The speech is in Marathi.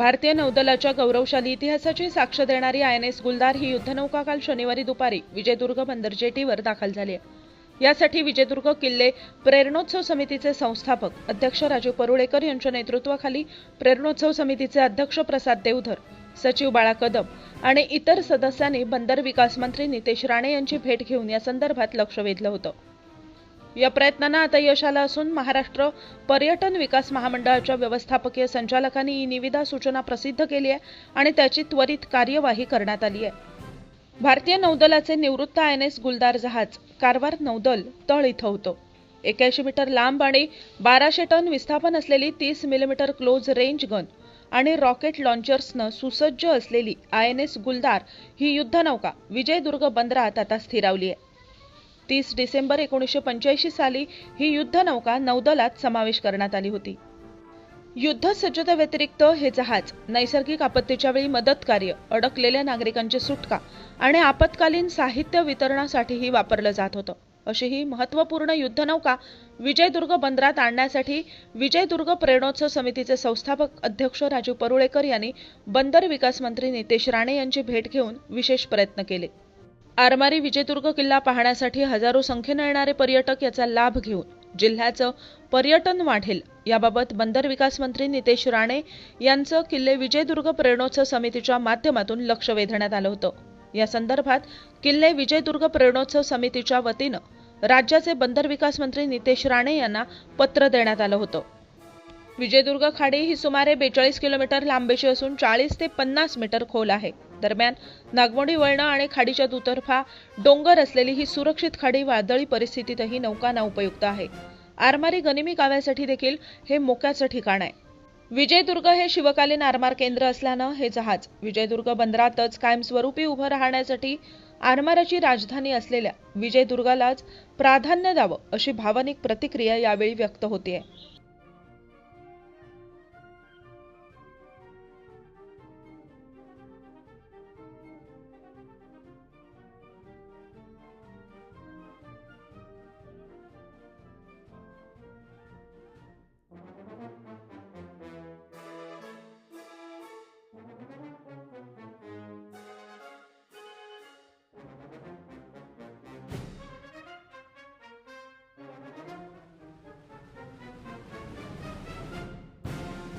भारतीय नौदलाच्या गौरवशाली इतिहासाची साक्ष देणारी आय एन एस गुलदार ही युद्धनौका काल शनिवारी दुपारी विजयदुर्ग बंदर जेटीवर दाखल झाली आहे. यासाठी विजयदुर्ग किल्ले प्रेरणोत्सव समितीचे संस्थापक अध्यक्ष राजू परुळेकर यांच्या नेतृत्वाखाली प्रेरणोत्सव समितीचे अध्यक्ष प्रसाद देवधर सचिव बाळा कदम आणि इतर सदस्यांनी बंदर विकास मंत्री नितेश राणे यांची भेट घेऊन या संदर्भात लक्ष वेधलं होतं. या प्रयत्नांना आता यश आलं असून महाराष्ट्र पर्यटन विकास महामंडळाच्या व्यवस्थापकीय संचालकांनी ही निविदा सूचना प्रसिद्ध केली आहे आणि त्याची त्वरित कार्यवाही करण्यात आली आहे. भारतीय नौदलाचे निवृत्त आय एन एस गुलदार जहाज कारवार नौदल तळ इथं होतं. एक्याऐंशी मीटर लांब आणि बाराशे टन विस्थापन असलेली तीस मिलीमीटर क्लोज रेंज गन आणि रॉकेट लॉन्चर्सनं सुसज्ज असलेली आय एन एस गुलदार ही युद्धनौका विजयदुर्ग बंदरात आता स्थिरावली आहे. तीस डिसेंबर एकोणीसशे पंच्याऐंशी साली ही युद्धनौका नौदलात समावेश करण्यात आली होती. युद्ध सज्जतेव्यतिरिक्त हे जहाज नैसर्गिक आपत्तीच्या वेळी मदत कार्य अडकलेल्या नागरिकांची सुटका आणि आपत्कालीन साहित्य वितरणासाठीही वापरलं जात होतं. अशी ही महत्त्वपूर्ण युद्धनौका विजयदुर्ग बंदरात आणण्यासाठी विजयदुर्ग प्रेरणोत्सव समितीचे संस्थापक अध्यक्ष राजू परुळेकर यांनी बंदर विकास मंत्री नितेश राणे यांची भेट घेऊन विशेष प्रयत्न केले. आरमारी विजयदुर्ग किल्ला पाहण्यासाठी हजारो संख्येनं येणारे पर्यटक याचा लाभ घेऊन जिल्ह्याचं पर्यटन वाढेल याबाबत बंदर विकास मंत्री नितेश राणे यांचं किल्ले विजयदुर्ग प्रेरणोत्सव समितीच्या माध्यमातून लक्ष वेधण्यात आलं होतं. या संदर्भात किल्ले विजयदुर्ग प्रेरणोत्सव समितीच्या वतीनं राज्याचे बंदर विकास मंत्री नितेश राणे यांना पत्र देण्यात आलं होतं. विजयदुर्ग खाडी ही सुमारे बेचाळीस किलोमीटर लांबीची असून चाळीस ते पन्नास मीटर खोल आहे. दरम्यान नागमोडी वळणं आणि खाडीच्या दुतर्फा डोंगर असलेली ही सुरक्षित खाडी वादळी परिस्थितीतही नौकांना उपयुक्त आहे. आरमारी गनिमी काव्यासाठी देखील हे मोक्याचं ठिकाण आहे. विजयदुर्ग हे शिवकालीन आरमार केंद्र असल्यानं हे जहाज विजयदुर्ग बंदरातच कायमस्वरूपी उभं राहण्यासाठी आरमाराची राजधानी असलेल्या विजयदुर्गालाच प्राधान्य द्यावं अशी भावनिक प्रतिक्रिया यावेळी व्यक्त होतीये.